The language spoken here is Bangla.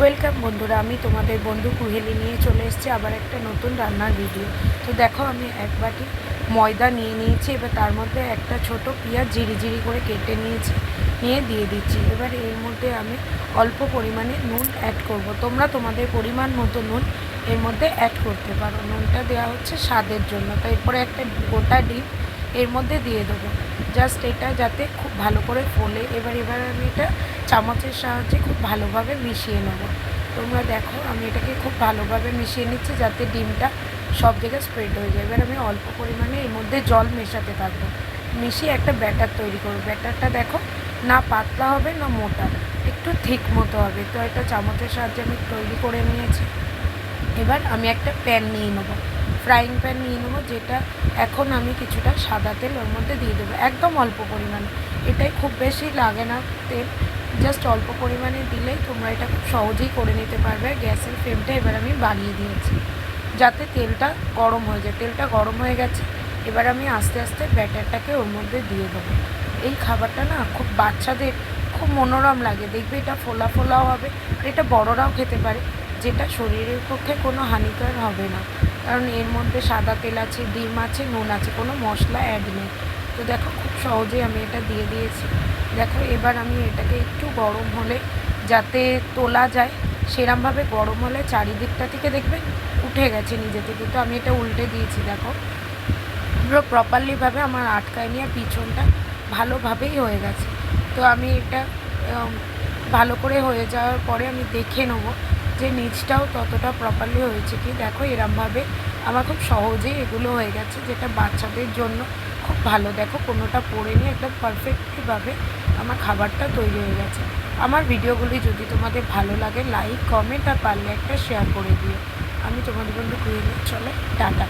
ওয়েলকাম বন্ধুরা, আমি তোমাদের বন্ধু কুহেলি নিয়ে চলে এসেছি আবার একটা নতুন রান্নার ভিডিও তো দেখো, আমি এক বাটি ময়দা নিয়ে নিয়েছি, এবার তার মধ্যে একটা ছোট পেঁয়াজ ঝিরি করে কেটে নিয়েছি, নিয়ে দিয়ে দিচ্ছি। এবার এর মধ্যে আমি অল্প পরিমাণে নুন অ্যাড করব। তোমরা তোমাদের পরিমাণ মতো নুন এর মধ্যে অ্যাড করতে পারো। নুনটা দেওয়া হচ্ছে স্বাদের জন্য। তো এরপরে একটা গোটা ডিম এর মধ্যে দিয়ে দেবো। জাস্ট এটা যাতে খুব ভালো করে ফোলে। এবার এবার আমি এটা চামচের সাহায্যে খুব ভালোভাবে মিশিয়ে নেব। তোমরা দেখো, আমি এটাকে খুব ভালোভাবে মিশিয়ে নিচ্ছি যাতে ডিমটা সব জায়গায় স্প্রেড হয়ে যায়। এবার আমি অল্প পরিমাণে এর মধ্যে জল মেশাতে থাকব। মিশিয়ে একটা ব্যাটার তৈরি করব। ব্যাটারটা দেখো, না পাতলা হবে, না মোটা। একটু ঠিক মতো হবে। তো একটা চামচের সাহায্যে আমি তৈরি করে নিয়েছি। এবার আমি একটা প্যান নিয়ে নেব। ফ্রাইং প্যান নিয়ে নেব, যেটা এখন আমি কিছুটা সাদা তেল ওর মধ্যে দিয়ে দেবো, একদম অল্প পরিমাণে। এটাই খুব বেশি লাগে না তেল জাস্ট অল্প পরিমাণে দিলেই তোমরা এটা খুব সহজেই করে নিতে পারবে, গ্যাসের ফ্লেমটা এবার আমি বাড়িয়ে দিয়েছি, যাতে তেলটা গরম হয়ে যায়। তেলটা গরম হয়ে গেছে, এবার আমি আস্তে আস্তে ব্যাটারটাকে ওর মধ্যে দিয়ে দেবো। এই খাবারটা না খুব বাচ্চাদের খুব মনোরম লাগে, দেখবে এটা ফোলা ফোলাও হবে এটা বড়রাও খেতে পারে, যেটা শরীরের পক্ষে কোনো হানিকর হবে না। কারণ এর মধ্যে সাদা তেল আছে, ডিম আছে, নুন আছে, কোনো মশলা অ্যাড নেই। তো দেখো খুব সহজেই আমি এটা দিয়ে দিয়েছি। দেখো এবার আমি এটাকে একটু গরম হলে, যাতে তোলা যায়, সেরমভাবে গরম হলে চারিদিকটা থেকে দেখবে উঠে গেছে নিজে থেকে। তো আমি এটা উল্টে দিয়েছি, দেখো। পুরো প্রপারলিভাবে আমার আটকায় নিয়ে পিছনটা ভালোভাবেই হয়ে গেছে। তো আমি এটা ভালো করে হয়ে যাওয়ার পরে আমি দেখে নেব যে নিচটাও ততটা প্রপারলি হয়েছে কি, দেখো এরমভাবে আমার খুব সহজেই এগুলো হয়ে গেছে, যেটা বাচ্চাদের জন্য খুব ভালো। দেখো কোনোটা পড়ে নিয়ে একদম পারফেক্টলিভাবে আমার খাবারটা তৈরি হয়ে গেছে। আমার ভিডিওগুলি যদি তোমাদের ভালো লাগে লাইক কমেন্ট আর পারলে একটা শেয়ার করে দিও। আমি তোমাদের বন্ধু কুইনে চলে, টাটা।